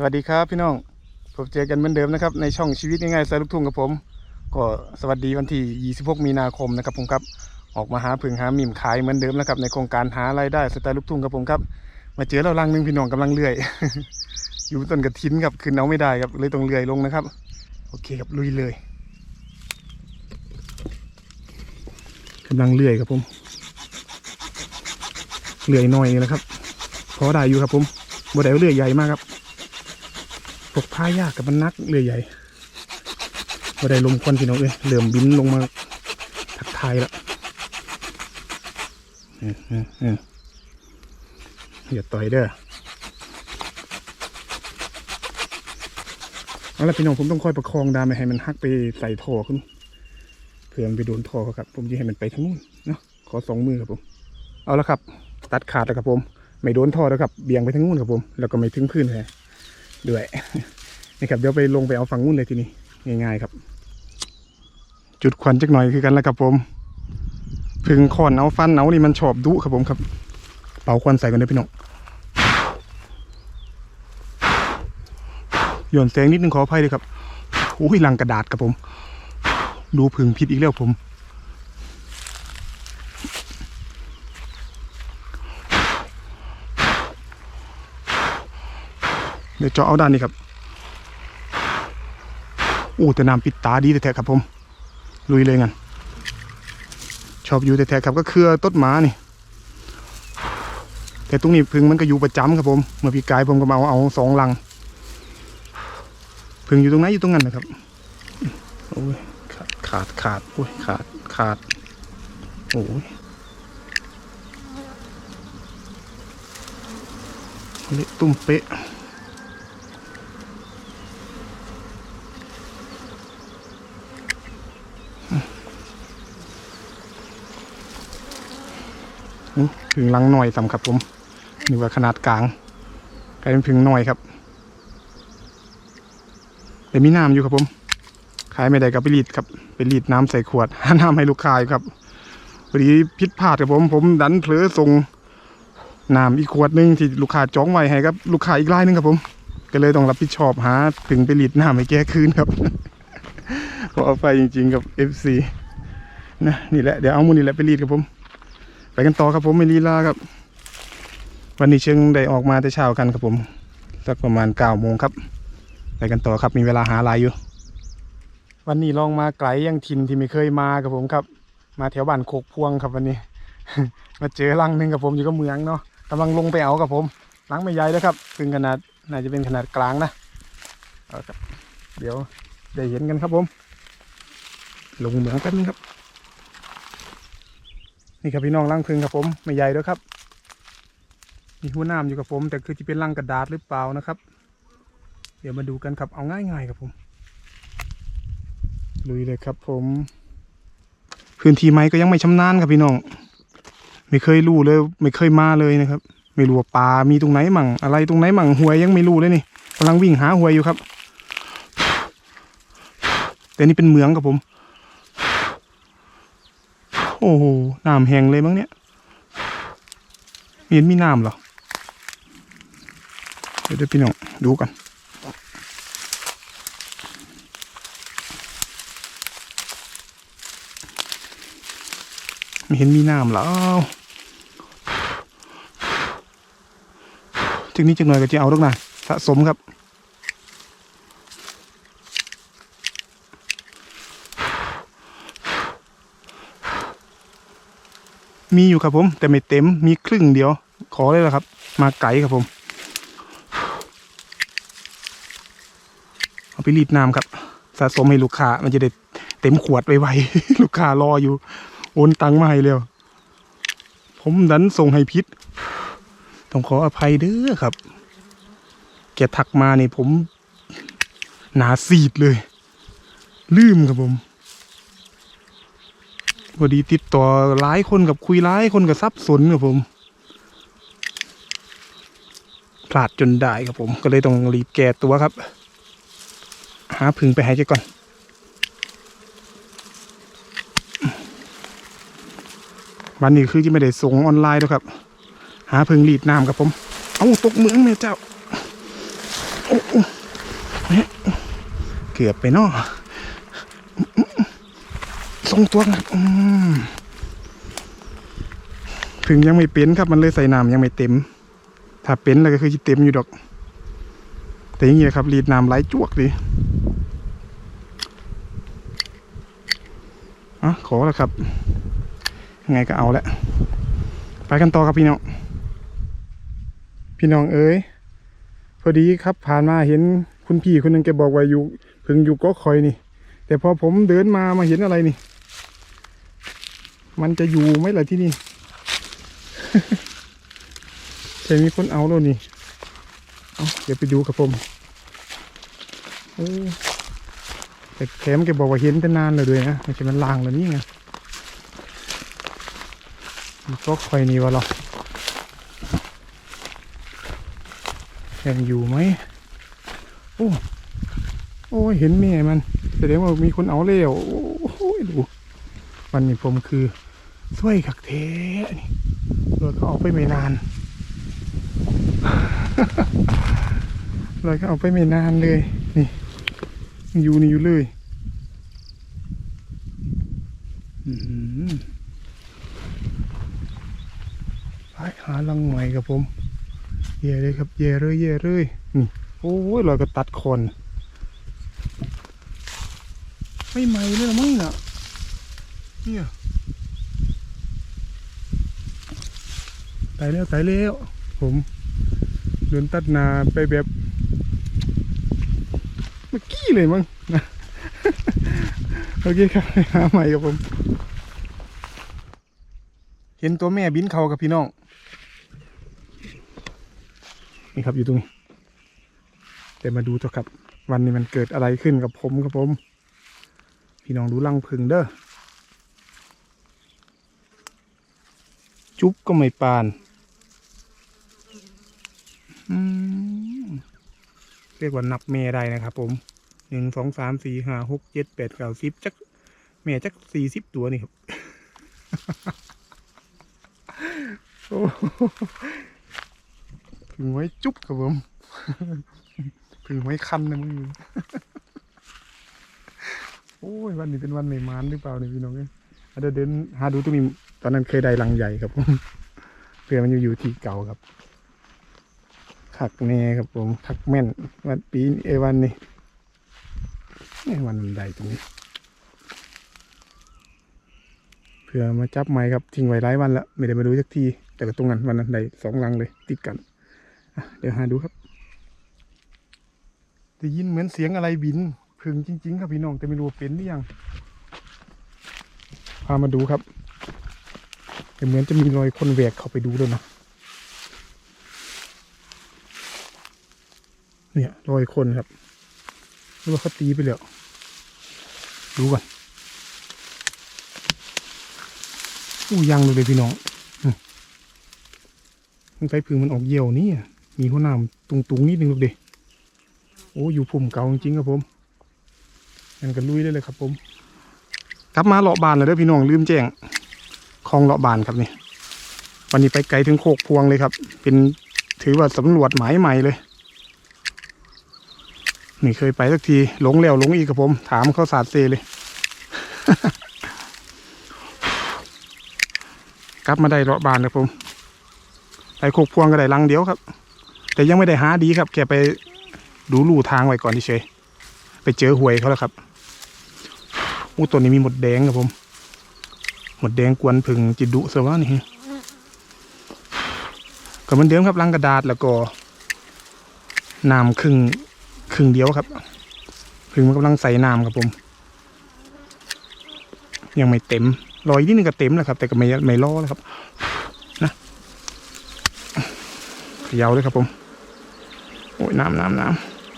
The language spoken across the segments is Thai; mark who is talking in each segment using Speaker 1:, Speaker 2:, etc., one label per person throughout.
Speaker 1: สวัสดีครับพี่น้องพบเจอกันเหมือนเดิมนะครับในช่องชีวิตง่ายๆสายลูกทุ่งกับผม ก็สวัสดีวันที่ 26 มีนาคมนะครับผมครับออกมาหาผึ่งหาหมิ่มขายเหมือนเดิมนะครับในโครงการหารายได้สไตล์ลูกทุ่งกับผมครับ มาเจอเราลังนึงพี่น้องกำลังเลื่อย อยู่ต้นกระถินครับขึ้นเอาไม่ได้ครับเลยต้องเลื่อยลงนะครับ โอเคครับลุยเลยกำลังเลื่อยครับผมเลื่อยหน่อยนี่แหละครับพอได้อยู่ครับผมบ่ได้เลื่อยใหญ่มากครับ กผ้ายากกับมันนักเรือใหญ่บ่ได้ลมควันพี่น้องเอ้ยเหลื่อมบินลงมาทักทายละเออเออเอออย่าต่อยเด้อเอาละพี่น้องผมต้องคอยประคองดามไม่ให้มันหักไปใส่ท่อขึ้นเพื่อมันไปโดนท่อครับ ผมจะให้มันไปทางนู้นเนาะขอสองมือครับผม เอาละครับ ตัดขาดแล้วครับผม ไม่โดนท่อแล้วครับเบี่ยงไปทางนู้นครับผม แล้วก็ไม่ถึงพื้นเลย ด้วยนี่ครับเดี๋ยวไปลงไปเอาฝั่งนู้นเลยทีนี้ง่ายๆครับ จุดควันจักหน่อยคือกันแล้วครับผมพึ่งคอนเอาฟันเอานี่มันชอบดุครับผมครับ เป่าควันใส่กันเลยพี่น้องหย่อนแสงนิดนึงขออภัยเลยครับโอ้ยลังกระดาษครับผม ดูพึ่งพิษอีกแล้วผม เดี๋ยวเจาะเอาด้านนี้ครับโอ้แต่น้ำปิดตาดีแท้ๆครับผม ลุยเลยงั้นชอบอยู่แท้ๆครับก็คือต้นหมานี่ แต่ตรงนี้พึ่งมันก็อยู่ประจำครับผม เมื่อพี่กายผมก็มาเอาเอาสองลัง พึ่งอยู่ตรงไหนอยู่ตรงนั้นนะครับโอ้ยขาดขาดขาดโอ้ยขาดขาดโอ้ยเละตุ้มเป๊ะ อื้อผึ่งลังหน่อยสำครับผมนึกว่าขนาดกลางกลายเป็นผึ่งหน่อยครับแต่มีน้ำอยู่ครับผม ขายไม่ได้ก็ไปรีดครับไปรีดน้ำใส่ขวดหาน้ำให้ลูกค้าอยู่ครับพอดีพิษพลาดครับผม ผมดันเผลอส่งน้ำอีกขวดหนึงที่ลูกค้าจ้องไว้ให้ครับ ลูกค้าอีกรายหนึงครับผม ก็เลยต้องรับผิดชอบหาถึงไปรีดน้ำให้แก้คืนครับขอเอาไปจริง ๆ กับ FC นะนี่แหละเดี๋ยวเอามูนี่แหละไปรีดครับผม ไปกันต่อครับผมไม่ลีลาครับ วันนี้เชิงได้ออกมาแต่เช้ากันครับผมสักประมาณเก้าโมงครับ ไปกันต่อครับมีเวลาหาลายอยู่ วันนี้ลองมาไกลยังทินที่ไม่เคยมาครับผมครับ มาแถวบ้านโคกพวงครับวันนี้ มาเจอรังหนึ่งกับผมอยู่กับเมืองเนาะกำลังลงไปเอากับผมรังไม่ใหญ่แล้วครับซึ่งขนาดน่าจะเป็นขนาดกลางนะเเดี๋ยวได้เห็นกันครับผม ลงเหมืองกันครับ นี่ครับพี่น้องร่างพึงครับผมไม่ใหญ่ด้วยครับ มีหัวน้ำอยู่กับผม แต่คือจะเป็นร่างกระดาษหรือเปล่านะครับ เดี๋ยวมาดูกันครับเอาง่ายๆครับผมลุยเลยครับผม พื้นที่ไม้ก็ยังไม่ชำนาญครับพี่น้อง ไม่เคยรู้เลย ไม่เคยมาเลยนะครับ ไม่รู้ว่าปลามีตรงไหนมั่งอะไรตรงไหนมั่งหวยยังไม่รู้เลยนี่กำลังวิ่งหาหวยอยู่ครับ แต่นี่เป็นเหมืองครับผม โอ้โหน้ำแห้งเลยมั้งเนี่ยเห็นมีน้ำเหรอเดี๋ยวเดี๋ยวพี่น้องดูกันไม่เห็นมีน้ำแล้วจึงนี้จึงหน่อยก็จะเอาลูกนะสะสมครับ มีอยู่ครับผม แต่ไม่เต็มมีครึ่งเดียว ขอเลยละครับ มาไก่ครับผม เอาไปรีดน้ำครับ สะสมให้ลูกค้า มันจะได้เต็มขวดไวๆลูกค้ารออยู่ โอนตังค์มาให้เร็วผมดันส่งให้พิษต้องขออภัยเด้อครับ แกทักมานี่ผม หนาซีดเลย ลืมครับผม พอดีติดต่อหลายคนกับคุยหลายคนกับซับสนครับผมพลาดจนได้ครับผม ก็เลยต้องรีบแก้ตัวครับ หาพึ่งไปหายใจก่อน วันนี้คือที่ไม่ได้ส่งออนไลน์แล้วครับ หาพึ่งรีดน้ำครับผม เอาตกเมืองเนี่ยเจ้าโอ้โอ้เนี่ยเกือบไปเนาะ ทรงตัวกันอืมถึงยังไม่เป็นครับมันเลยใส่น้ำยังไม่เต็ม ถ้าเป็นแล้วก็คือจะเต็มอยู่ดอก แต่อย่างเงี้ยครับรีดน้ำไหลจวกดิอะขอแล้วครับยังไงก็เอาแหละไปกันต่อครับพี่น้องพี่น้องเอ้ยพอดีครับผ่านมาเห็นคุณพี่คนนึงแกบอกว่าอยู่พึ่งอยู่ก็คอยนี่ แต่พอผมเดินมามาเห็นอะไรนี่ มันจะอยู่ไหมล่ะที่นี่ใช่มีคนเอาแล้วนี่เอาเดี๋ยวไปดูครับผมโอ้แต่แถมแกบอกว่าเห็นแต่นานเลยด้วยนะไม่ใช่มันลางแล้วนี่ไงมันก็คอยนี่วะหรอยังอยู่ไหมโอ้โอ้เห็นแม่มันแสดงว่ามีคนเอาเลี้ยวโอ้ยดูวันนี้ผมคือ ช่วยขักเทนี่รถเขาออกไปไม่นานเลยก็เอาไปไม่นานเลย นี่อยู่นี่อยู่เลยอื้อหือไปหาลังใหม่กับผม เย่เลยครับเย่เลยเย่เลยนี่โอ้ยลอยก็ตัดคอนไม่ใหม่เลยมั้งน่ะเนี่ย ตายแล้วตายแล้วผมเดินตัดนาไปแบบเมื่อกี้เลยมั้งนะโอเคครับไปหาใหม่ครับผม เห็นตัวแม่บินเขากับพี่น้อง นี่ครับอยู่ตรงนี้ แต่มาดูเถอะครับ วันนี้มันเกิดอะไรขึ้นกับผมครับผม พี่น้องดูลังพึงเด้อจุ๊บก็ไม่ปาน อืม เรียกว่านับเมได้นะครับ ผมหนึ่งสองสามสี่ห้าหกเจ็ดแปดเก้าสิบจักเมจักสี่สิบตัวนี่ครับโอ้โหถึงไว้จุ๊บครับผมถึงไว้คันนะมึงโอ้ยวันนี้เป็นวันไม่มานหรือเปล่าเนี่ยพี่น้องเอ้ยอะเดี๋ยเดินหาดูตรงนี้ตอนนั้นเคยได้รังใหญ่ครับผมเพื่อมันอยู่อยู่ที่เก่าครับ คักแน่ครับผมคักแม่นวันปีนเอวันนี้นี่วันใดตรงนี้เพื่อมาจับไม้ครับทิ้งไว้หลายวันแล้วไม่ได้มาดูสักที แต่ก็ตรงนั้นวันนั้นไดสองรังเลยติดกันเดี๋ยวหาดูครับได้ยินเหมือนเสียงอะไรบินพึ่งจริง ๆ ครับพี่น้องแต่ไม่รู้เป็นหรือยังพามาดูครับแต่เหมือนจะมีรอยคนแหวกเข้าไปดูด้วยนะ เนี่ยรอยคนครับหรือว่าเขาตีไปแล้วดูก่อนอู้ยังเลยพี่น้องมันไปพึ่งมันออกเยี่ยวนี่มีหัวหน้าตุงตุงๆนิดนึงลูกเดโอ้อยู่พุ่มเก่าจริงๆครับผมงั้นก็ลุยได้เลยครับผมกลับมาเลาะบานเลยเด้อพี่น้องลืมแจ้งคลองเลาะบานครับนี่วันนี้ไปไกลถึงโคกพวงเลยครับ เป็นถือว่าสำรวจหมายใหม่เลย ไม่เคยไปสักทีหลงแล้วหลงอีกกับผม ถามเขาสาดเซเลย กลับมาได้เลาะบานครับผมไปโคกพวงก็ได้ลังเดียวครับ แต่ยังไม่ได้หาดีครับแค่ไปดูลู่ทางไว้ก่อนเฉยไปเจอหวยเขาแล้วครับอู้ตัวนี้มีหมดแดงครับผมหมดแดงกวนผึ่งจิดุสวะนี่ก็เหมือนเดิมครับลังกระดาษแล้วก็น้ำครึ่ง รึ่งเดียวครับพึ่งมันกำลังใส่น้ำครับผม ยังไม่เต็มรอยนิดนึงก็เต็มแล้วครับ แต่ก็ไม่ไม่ล่อแล้วครับ นะเขยาวเลยครับผม โอ้ยน้ำน้ำน้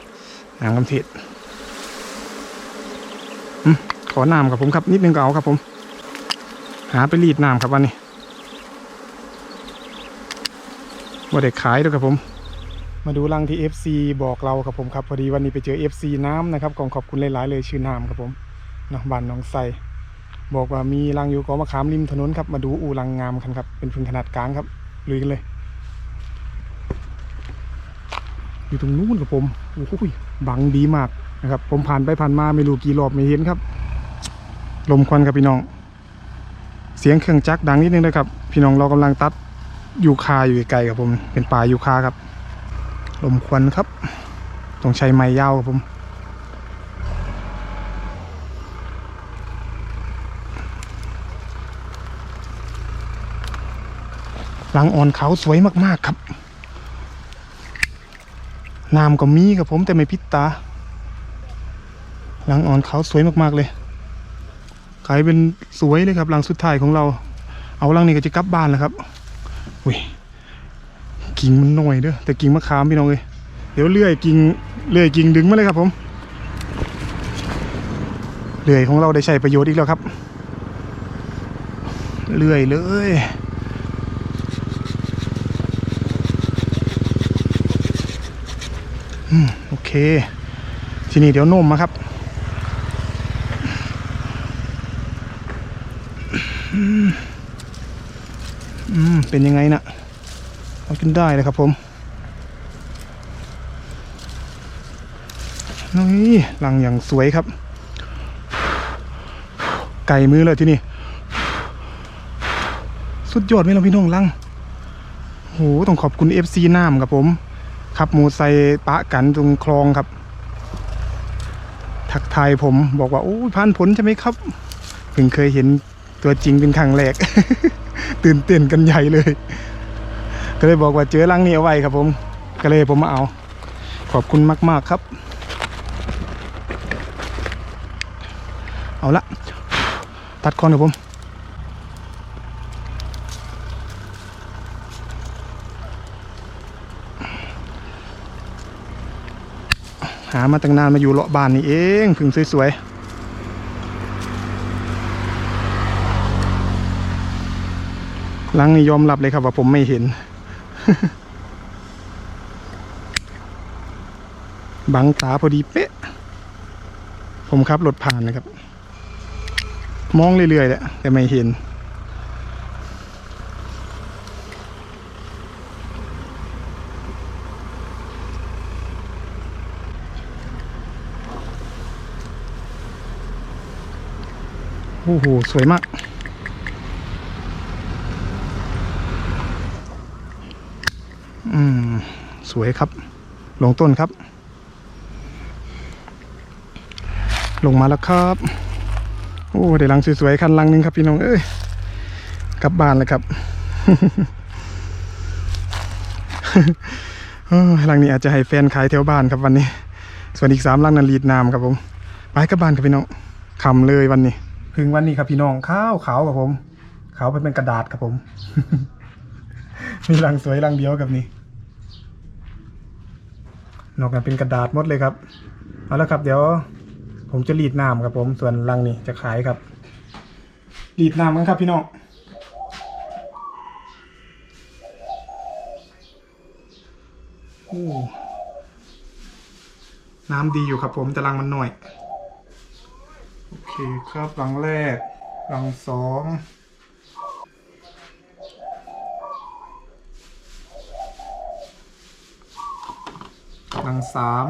Speaker 1: ำน้ำกำเทศขอน้ำครับผมครับ นิดนึงก็เอาครับผม หาไปรีดน้ำครับวันนี้ว่าได้ขายด้วยครับผม มาดูรังที่ FC บอกเราครับผมครับพอดีวันนี้ไปเจอ FC น้ำนะครับของขอบคุณหลายๆเลยชื่อน้ำครับผมเนาะบ้านหนองไทรบอกว่ามีรังอยู่กอมะขามริมถนนครับมาดูอูรังงามกันครับเป็นพึ่งขนาดกลางครับลุยกันเลย อยู่ตรงนู้นครับผมโอ้โหบังดีมากนะครับผมผ่านไปผ่านมาไม่รู้กี่รอบไม่เห็นครับ ลมควันครับพี่น้อง เสียงเครื่องจักรดังนิดนึงนะครับ พี่น้องเรากำลังตัดยูคาอยู่ไกลๆครับผมเป็นป่ายูคาครับ ลมควันครับต้องใช้ไม้ยาวครับผมหลังอ่อนเขาสวยมากๆครับ น้ำก็มีครับผมแต่ไม่พิษตาหลังอ่อนเขาสวยมากๆเลยกลายเป็นสวยเลยครับหลังสุดท้ายของเรา เอาหลังนี้ก็จะกลับบ้านแล้วครับ อุ้ย กิ่งมันหน่อยเด้อแต่กิ่งมะขามพี่น้องเลยเดี๋ยวเลื่อยกิ่งเลื่อยกิ่งดึงมาเลยครับผมเลื่อยของเราได้ใช้ประโยชน์อีกแล้วครับเลื่อยเลยอโอเค ทีนี้เดี๋ยวนมมาครับอืมเป็นยังไงนะเอาจนได้เลยครับผมนี่ลังอย่างสวยครับ ไก่มือเลยที่นี่ สุดยอดไหมล่ะพี่น้องลังโหต้องขอบคุณ FC น้ำครับผม ขับมูไซปะกันตรงคลองครับ ทักทายผมบอกว่า โอ้ยผ่านผลใช่ไหมครับเพิ่งเคยเห็นตัวจริงเป็นครั้งแรก ตื่นเต้นกันใหญ่เลย ก็เลยบอกว่าเจอรังนี้เอาไว้ครับผม ก็เลยผมมาเอา ขอบคุณมาก ๆครับ เอาละตัดคอนครับผมหามาตั้งนานมาอยู่เลาะบ้านนี่เองพึ่งสวยๆลังนี่ยอมรับเลยครับว่าผมไม่เห็น บังตาพอดีเป๊ะ ผมขับรถผ่านนะครับ มองเรื่อยๆแหละแต่ไม่เห็น โอ้โห สวยมาก อืม สวยครับ ลงต้นครับ ลงมาแล้วครับ โอ้เดี๋ยวลังสวยๆคันลังนึงครับพี่น้องเอ้ยกลับบ้านเลยครับลังนี้อาจจะให้แฟนขายแถวบ้านครับวันนี้ ส่วนอีกสามลังนั้นรีดน้ำครับผมไปกลับบ้านครับพี่น้องคำเลยวันนี้ถึงวันนี้ครับพี่น้องข้าวขาวครับผมขาวเป็นกระดาษครับผม มีรังสวยรังเดียวกับนี่ นอกนั้นเป็นกระดาษหมดเลยครับเอาละครับ เดี๋ยวผมจะรีดน้ำครับผมส่วนรังนี้จะขายครับ รีดน้ำกันครับพี่น้องน้ำดีอยู่ครับผมแต่รังมันหน่อย โอเคครับหลังแรกหลังสอง หลังสาม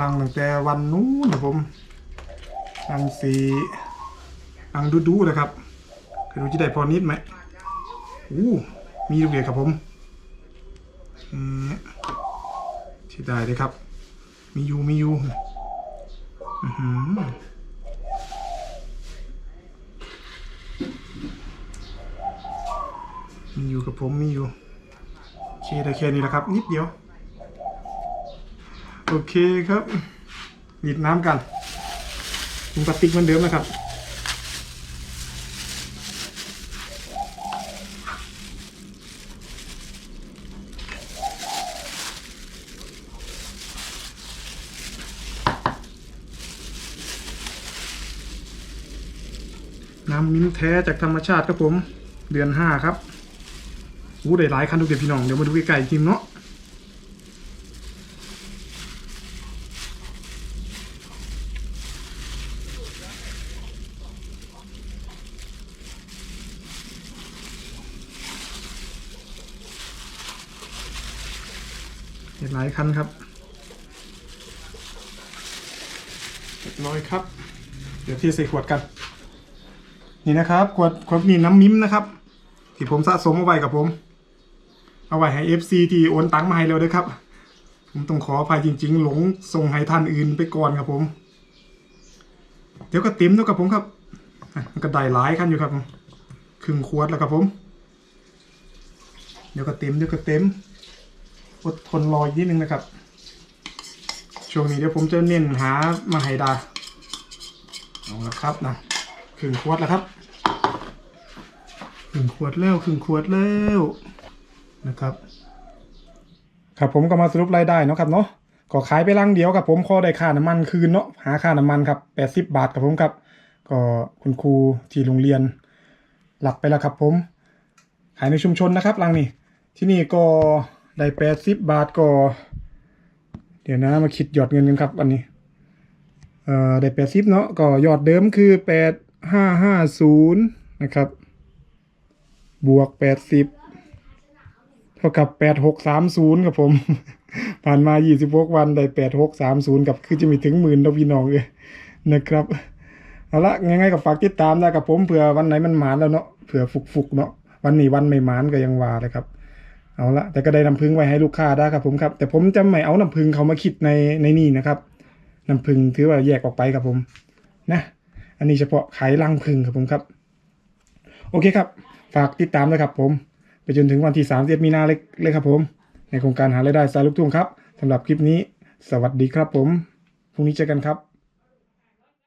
Speaker 1: ลังตั้งแต่วันนู้นนะผมลังสี่หลังดูๆนะครับคือดูจะได้พอนิดไหมอู้มีลูกเด็กครับผมที่ได้เลยครับ มีอยู่มีอยู่อือหือ มีอยู่กับผมมีอยู่โอเคได้แค่นี้แหละครับ นิดเดียว โอเคครับหยิบน้ำกันถุงพลาสติกเหมือนเดิมนะครับน้ำมิ้นท์แท้จากธรรมชาติครับผม เดือนห้าครับ อู้ได้หลายคันทุกเด็กพี่น้อง เดี๋ยวมาดูใกล้ๆจริงเนาะเห็นหลายคันครับน้อยครับ เดี๋ยวที่ใส่ขวดกัน นี่นะครับ ขวดขวดนี่น้ำมิ้มนะครับ ที่ผมสะสมเอาไว้กับผม เอาไว้ให้ FC ที่โอนตังค์มาให้เราด้วยครับ ผมต้องขออภัยจริง ๆ หลงส่งให้ท่านอื่นไปก่อนครับผม เดี๋ยวก็เต็มแล้วกับผมครับมันก็ได้หลายคันอยู่ครับครึ่งขวดแล้วครับผม เดี๋ยวก็เต็มเดี๋ยวก็เต็มอดทนรออีกนิดนึงนะครับ ช่วงนี้เดี๋ยวผมจะเน้นหามาให้ดาเอาละครับนะครึ่งขวดแล้วครับครึ่งขวดแล้วครึ่งขวดแล้ว นะครับ ครับผมก็มาสรุปรายได้เนาะครับเนาะก็ขายไปลังเดียวครับผมขอได้ค่าน้ำมันคืนเนาะหาค่าน้ำมันครับแปดสิบบาทครับผมครับ ก็คุณครูที่โรงเรียน หลับไปแล้วครับผมขายในชุมชนนะครับลังนี้ที่นี่ก็ได้แปดสิบบาทก็ เดี๋ยวนะมาคิดยอดเงินกันครับอันนี้เอ่อได้แปดสิบเนาะก็ยอดเดิมคือแปดห้าห้าศูนย์นะครับ บวกแปดสิบ เท่ากับแปดหกสามศูนย์ครับผม ผ่านมายี่สิบหกวันได้แปดหกสามศูนย์กับคือจะมีถึงหมื่นเราพี่น้องเลยนะครับเอาละยังไงก็ฝากติดตามนะกับผมเผื่อวันไหนมันหมานแล้วเนาะเผื่อฟุกฟุกๆเนาะวันนี้วันไม่หมานก็ยังว่าเลยครับ เอาละแต่ก็ได้น้ำพึ่งไว้ให้ลูกค้าได้ครับผมครับ แต่ผมจะไม่เอาน้ำพึ่งเขามาคิดในในนี่นะครับน้ำพึ่งถือว่าแยกออกไปครับผมนะอันนี้เฉพาะขายรังพึ่งครับผมครับ โอเคครับ ฝากติดตามนะครับผม ไปจนถึงวันที่31มีนาเลเลยครับผม ในโครงการหารายได้สายลูกทุ่งครับสำหรับคลิปนี้ สวัสดีครับผมพรุ่งนี้เจอกันครับ